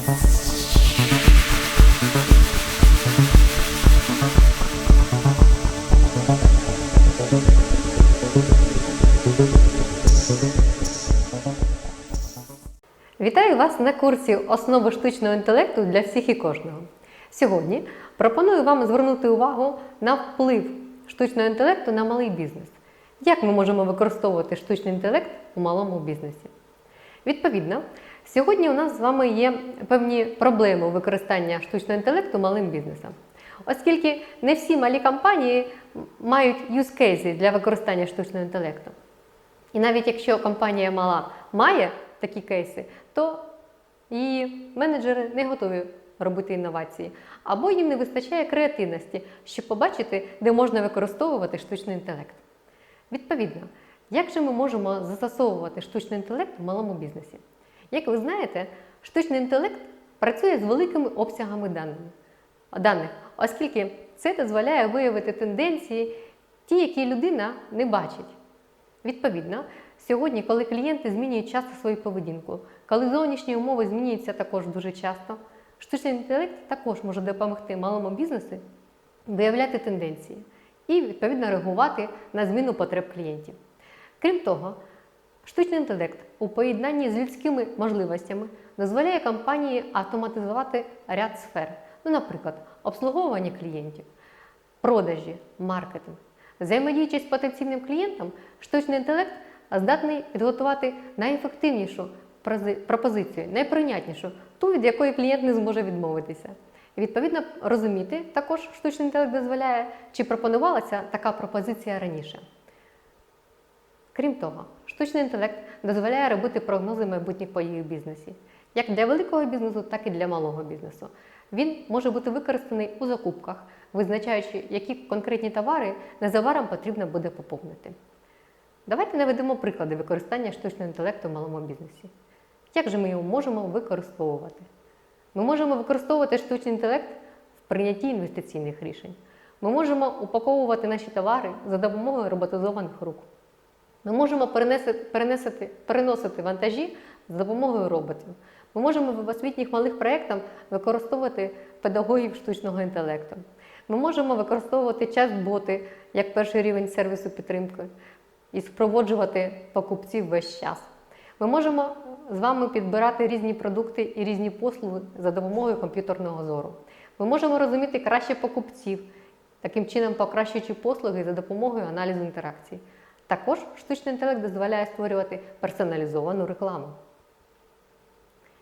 Вітаю вас на курсі Основи штучного інтелекту для всіх і кожного. Сьогодні пропоную вам звернути увагу на вплив штучного інтелекту на малий бізнес. Як ми можемо використовувати штучний інтелект у малому бізнесі? Відповідно, сьогодні у нас з вами є певні проблеми використання штучного інтелекту малим бізнесом. Оскільки не всі малі компанії мають cases для використання штучного інтелекту. І навіть якщо компанія мала має такі кейси, то її менеджери не готові робити інновації, або їм не вистачає креативності, щоб побачити, де можна використовувати штучний інтелект. Відповідно, як же ми можемо застосовувати штучний інтелект в малому бізнесі? Як ви знаєте, штучний інтелект працює з великими обсягами даних, оскільки це дозволяє виявити тенденції, ті, які людина не бачить. Відповідно, сьогодні, коли клієнти змінюють часто свою поведінку, коли зовнішні умови змінюються також дуже часто, штучний інтелект також може допомогти малому бізнесу виявляти тенденції і відповідно реагувати на зміну потреб клієнтів. Крім того, штучний інтелект у поєднанні з людськими можливостями дозволяє компанії автоматизувати ряд сфер, ну, наприклад, обслуговування клієнтів, продажі, маркетинг. Взаємодіючи з потенційним клієнтом, штучний інтелект здатний підготувати найефективнішу пропозицію, найприйнятнішу, ту, від якої клієнт не зможе відмовитися. Відповідно розуміти також штучний інтелект дозволяє, чи пропонувалася така пропозиція раніше. Крім того, штучний інтелект дозволяє робити прогнози майбутніх подій у бізнесі, як для великого бізнесу, так і для малого бізнесу. Він може бути використаний у закупках, визначаючи, які конкретні товари незабаром потрібно буде поповнити. Давайте наведемо приклади використання штучного інтелекту в малому бізнесі. Як же ми його можемо використовувати? Ми можемо використовувати штучний інтелект в прийнятті інвестиційних рішень. Ми можемо упаковувати наші товари за допомогою роботизованих рук. Ми можемо перенесити, переносити вантажі за допомогою роботів. Ми можемо в освітніх малих проєктах використовувати педагогів штучного інтелекту. Ми можемо використовувати чат-боти як перший рівень сервісу підтримки і спроводжувати покупців весь час. Ми можемо з вами підбирати різні продукти і різні послуги за допомогою комп'ютерного зору. Ми можемо розуміти краще покупців, таким чином покращуючи послуги за допомогою аналізу інтеракцій. Також штучний інтелект дозволяє створювати персоналізовану рекламу.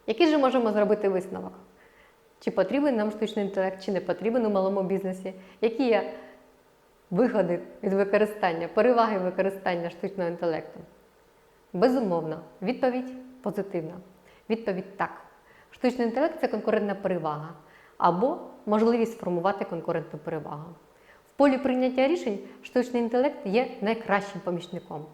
Який же можемо зробити висновок? Чи потрібен нам штучний інтелект, чи не потрібен у малому бізнесі? Які є вигоди від використання, переваги використання штучного інтелекту? Безумовно, відповідь позитивна. Відповідь так. Штучний інтелект це конкурентна перевага або можливість сформувати конкурентну перевагу. Полі прийняття рішень штучний інтелект є найкращим помічником.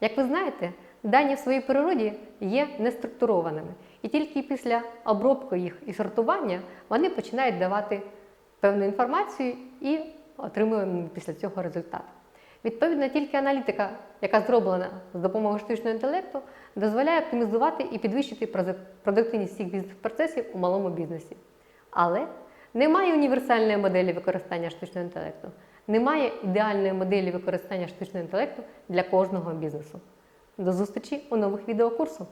Як ви знаєте, дані в своїй природі є неструктурованими, і тільки після обробки їх і сортування вони починають давати певну інформацію і отримуємо після цього результат. Відповідно, тільки аналітика, яка зроблена з допомогою штучного інтелекту, дозволяє оптимізувати і підвищити продуктивність всіх бізнес-процесів у малому бізнесі. Але немає універсальної моделі використання штучного інтелекту, немає ідеальної моделі використання штучного інтелекту для кожного бізнесу. До зустрічі у нових відеокурсах.